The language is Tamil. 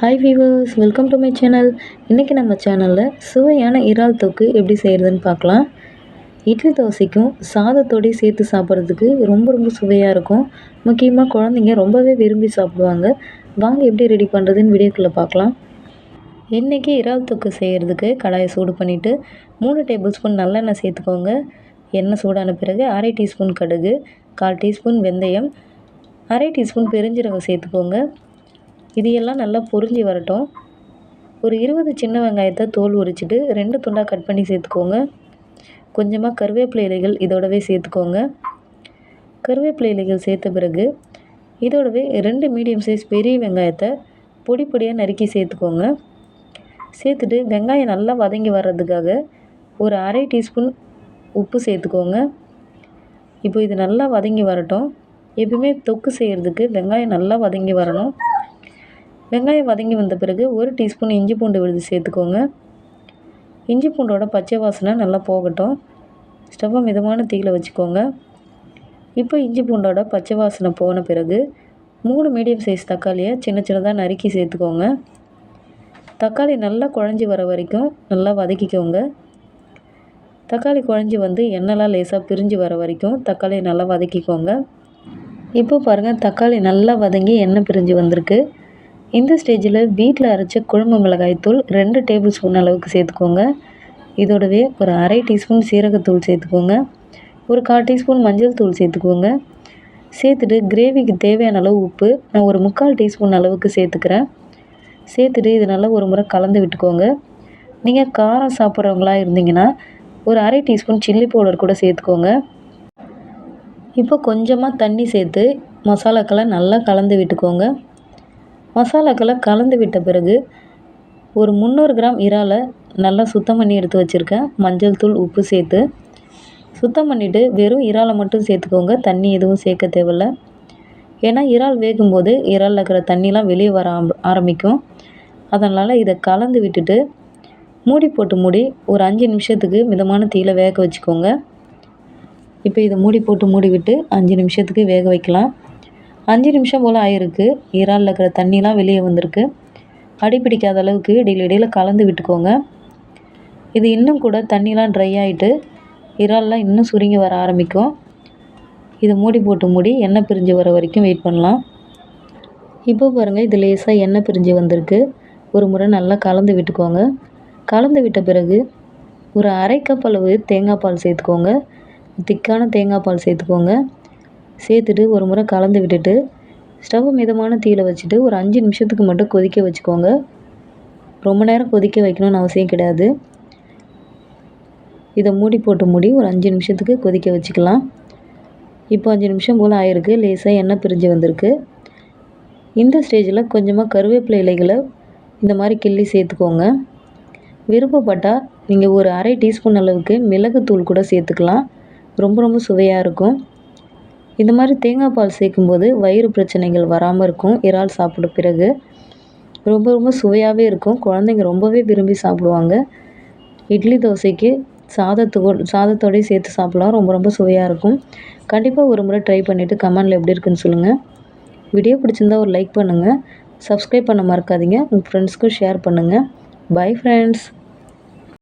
Hi viewers welcome to my channel இன்றைக்கி நம்ம சேனலில் சுவையான இறால் தொக்கு எப்படி செய்கிறதுன்னு பார்க்கலாம். இட்லி தோசைக்கும் சாதத்தோடையும் சேர்த்து சாப்பிட்றதுக்கு ரொம்ப ரொம்ப சுவையாக இருக்கும். முக்கியமாக குழந்தைங்க ரொம்பவே விரும்பி சாப்பிடுவாங்க. வாங்க எப்படி ரெடி பண்ணுறதுன்னு வீடியோக்குள்ளே பார்க்கலாம். இன்றைக்கி இறால் தொக்கு செய்கிறதுக்கு கடாயை சூடு பண்ணிவிட்டு மூணு டேபிள் ஸ்பூன் நல்லெண்ணெய் சேர்த்துக்கோங்க. எண்ணெய் சூடான பிறகு அரை டீஸ்பூன் கடுகு கால் டீஸ்பூன் வெந்தயம் அரை டீஸ்பூன் பெருஞ்சீரகம் சேர்த்துக்கோங்க. இதையெல்லாம் நல்லா பொரிஞ்சு வரட்டும். ஒரு இருபது சின்ன வெங்காயத்தை தோல் உரிச்சிட்டு ரெண்டு துண்டாக கட் பண்ணி சேர்த்துக்கோங்க. கொஞ்சமாக கருவேப்பிலை இலைகள் இதோடவே சேர்த்துக்கோங்க. கருவேப்பிலை இலைகள் சேர்த்த பிறகு இதோடவே ரெண்டு மீடியம் சைஸ் பெரிய வெங்காயத்தை பொடி பொடியாக நறுக்கி சேர்த்துக்கோங்க. சேர்த்துட்டு வெங்காயம் நல்லா வதங்கி வர்றதுக்காக ஒரு அரை டீஸ்பூன் உப்பு சேர்த்துக்கோங்க. இப்போ இது நல்லா வதங்கி வரட்டும். எப்பவுமே தொக்கு செய்கிறதுக்கு வெங்காயம் நல்லா வதங்கி வரணும். வெங்காயம் வதங்கி வந்த பிறகு ஒரு டீஸ்பூன் இஞ்சி பூண்டு விழுது சேர்த்துக்கோங்க. இஞ்சி பூண்டோட பச்சை வாசனை நல்லா போகட்டும். ஸ்டவ்வை மிதமான தீயில் வச்சுக்கோங்க. இப்போ இஞ்சி பூண்டோட பச்சை வாசனை போன பிறகு மூணு மீடியம் சைஸ் தக்காளியை சின்ன சின்னதாக நறுக்கி சேர்த்துக்கோங்க. தக்காளி நல்லா குழஞ்சி வர வரைக்கும் நல்லா வதக்கிக்கோங்க. தக்காளி குழஞ்சி வந்து எண்ணெய்லாம் லேசாக பிரிஞ்சு வர வரைக்கும் தக்காளியை நல்லா வதக்கிக்கோங்க. இப்போ பாருங்கள் தக்காளி நல்லா வதங்கி எண்ணெய் பிரிஞ்சு வந்திருக்கு. இந்த ஸ்டேஜில் வீட்டில் அரைச்ச குழம்பு மிளகாய் தூள் ரெண்டு டேபிள் ஸ்பூன் அளவுக்கு சேர்த்துக்கோங்க. இதோடவே ஒரு அரை டீஸ்பூன் சீரகத்தூள் சேர்த்துக்கோங்க. ஒரு கால் டீஸ்பூன் மஞ்சள் தூள் சேர்த்துக்கோங்க. சேர்த்துட்டு கிரேவிக்கு தேவையான அளவு உப்பு நான் ஒரு முக்கால் டீஸ்பூன் அளவுக்கு சேர்த்துக்கிறேன். சேர்த்துட்டு இது நல்லா ஒரு முறை கலந்து விட்டுக்கோங்க. நீங்கள் காரம் சாப்பிட்றவங்களா இருந்தீங்கன்னா ஒரு அரை டீஸ்பூன் சில்லி பவுடர் கூட சேர்த்துக்கோங்க. இப்போ கொஞ்சமாக தண்ணி சேர்த்து மசாலாக்கெல்லாம் நல்லா கலந்து விட்டுக்கோங்க. மசாலாக்களை கலந்து விட்ட பிறகு ஒரு முந்நூறு கிராம் இறாலை நல்லா சுத்தம் பண்ணி எடுத்து வச்சுருக்கேன். மஞ்சள் தூள் உப்பு சேர்த்து. சுத்தம் பண்ணிவிட்டு வெறும் இறாலை மட்டும் சேர்த்துக்கோங்க. தண்ணி எதுவும் சேர்க்க தேவையில்ல. ஏன்னா இறால் வேகும்போது இறாலில் இருக்கிற தண்ணிலாம் வெளியே வர ஆரம்பிக்கும். அதனால் இதை கலந்து விட்டுட்டு மூடி போட்டு மூடி ஒரு அஞ்சு நிமிஷத்துக்கு மிதமான தீயில் வேக வச்சுக்கோங்க. இப்போ இதை மூடி போட்டு மூடி விட்டு அஞ்சு நிமிஷத்துக்கு வேக வைக்கலாம். அஞ்சு நிமிஷம் போல் ஆயிருக்கு. இறாலில் இருக்கிற தண்ணிலாம் வெளியே வந்திருக்கு. அடி பிடிக்காத அளவுக்கு இடையில இடையில் கலந்து விட்டுக்கோங்க. இது இன்னும் கூட தண்ணிலாம் ட்ரை ஆகிட்டு இறால்லாம் இன்னும் சுருங்கி வர ஆரம்பிக்கும். இதை மூடி போட்டு மூடி எண்ணெய் பிரிஞ்சு வர வரைக்கும் வெயிட் பண்ணலாம். இப்போ பாருங்கள் இது லேசாக எண்ணெய் பிரிஞ்சு வந்திருக்கு. ஒரு முறை நல்லா கலந்து விட்டுக்கோங்க. கலந்து விட்ட பிறகு ஒரு அரை கப் அளவு தேங்காய் பால் சேர்த்துக்கோங்க. திக்கான தேங்காய் பால் சேர்த்துக்கோங்க. சேர்த்துட்டு ஒரு முறை கலந்து விட்டுட்டு ஸ்டவ் மிதமான தீயில் வச்சுட்டு ஒரு அஞ்சு நிமிஷத்துக்கு மட்டும் கொதிக்க வச்சுக்கோங்க. ரொம்ப நேரம் கொதிக்க வைக்கணும்னு அவசியம் கிடையாது. இதை மூடி போட்டு மூடி ஒரு அஞ்சு நிமிஷத்துக்கு கொதிக்க வச்சுக்கலாம். இப்போ அஞ்சு நிமிஷம் போல் ஆயிருக்கு. லேசாக எண்ணெய் பிரிஞ்சு வந்திருக்கு. இந்த ஸ்டேஜில் கொஞ்சமாக கருவேப்பிலை இலைகளை இந்த மாதிரி கிள்ளி சேர்த்துக்கோங்க. விருப்பப்பட்டால் நீங்கள் ஒரு அரை டீஸ்பூன் அளவுக்கு மிளகுத்தூள் கூட சேர்த்துக்கலாம். ரொம்ப ரொம்ப சுவையாக இருக்கும். இந்த மாதிரி தேங்காய் பால் சேர்க்கும்போது வயிறு பிரச்சனைகள் வராமல் இருக்கும். இறால் சாப்பிட்ட பிறகு ரொம்ப ரொம்ப சுவையாகவே இருக்கும். குழந்தைங்க ரொம்பவே விரும்பி சாப்பிடுவாங்க. இட்லி தோசைக்கு சாதத்துக்கோ சாதத்தோடய சேர்த்து சாப்பிட்லாம். ரொம்ப ரொம்ப சுவையாக இருக்கும். கண்டிப்பாக ஒரு முறை ட்ரை பண்ணிவிட்டு கமெண்டில் எப்படி இருக்குன்னு சொல்லுங்கள் வீடியோ பிடிச்சிருந்தா ஒரு லைக் பண்ணுங்கள் சப்ஸ்கிரைப் பண்ண மறக்காதீங்க. உங்கள் ஃப்ரெண்ட்ஸ்க்கும் ஷேர் பண்ணுங்கள் பை ஃப்ரெண்ட்ஸ்